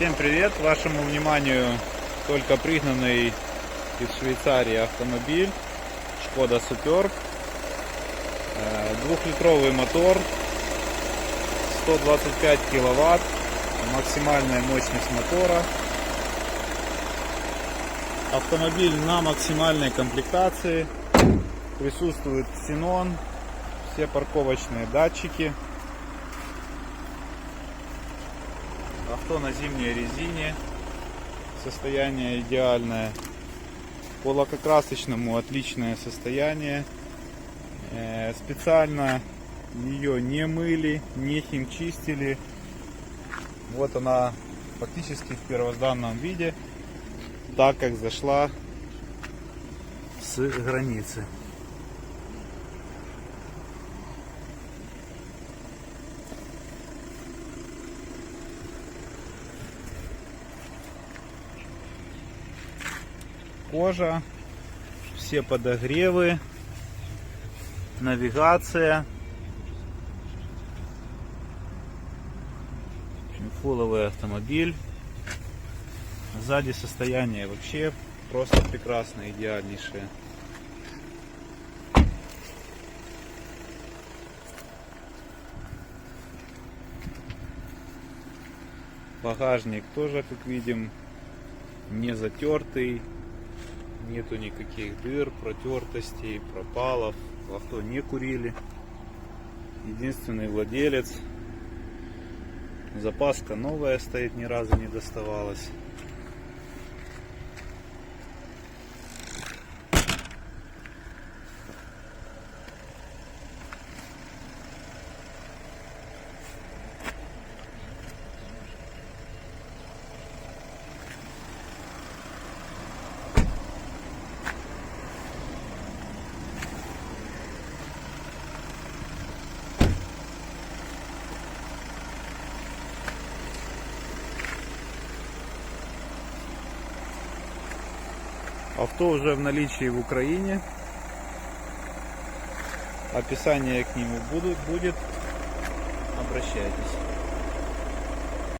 Всем привет! Вашему вниманию только пригнанный из Швейцарии автомобиль Шкода Суперб. Э, Двухлитровый мотор, 125 киловатт, максимальная мощность мотора. Автомобиль на максимальной комплектации. Присутствует ксенон, все парковочные датчики. Авто на зимней резине. Состояние идеальное. По лакокрасочному отличное состояние. Э, Специально ее не мыли, не химчистили. Вот она фактически в первозданном виде, так как зашла с границы. Кожа, все подогревы, навигация. Фуловый автомобиль. Сзади состояние вообще просто прекрасное, идеальнейшее. Багажник тоже, как видим, не затертый, нету никаких дыр, протертостей, пропалов. В авто не курили. Единственный владелец. Запаска новая стоит, ни разу не доставалась. Авто уже в наличии в Украине. Описание к нему будут, будет. Обращайтесь.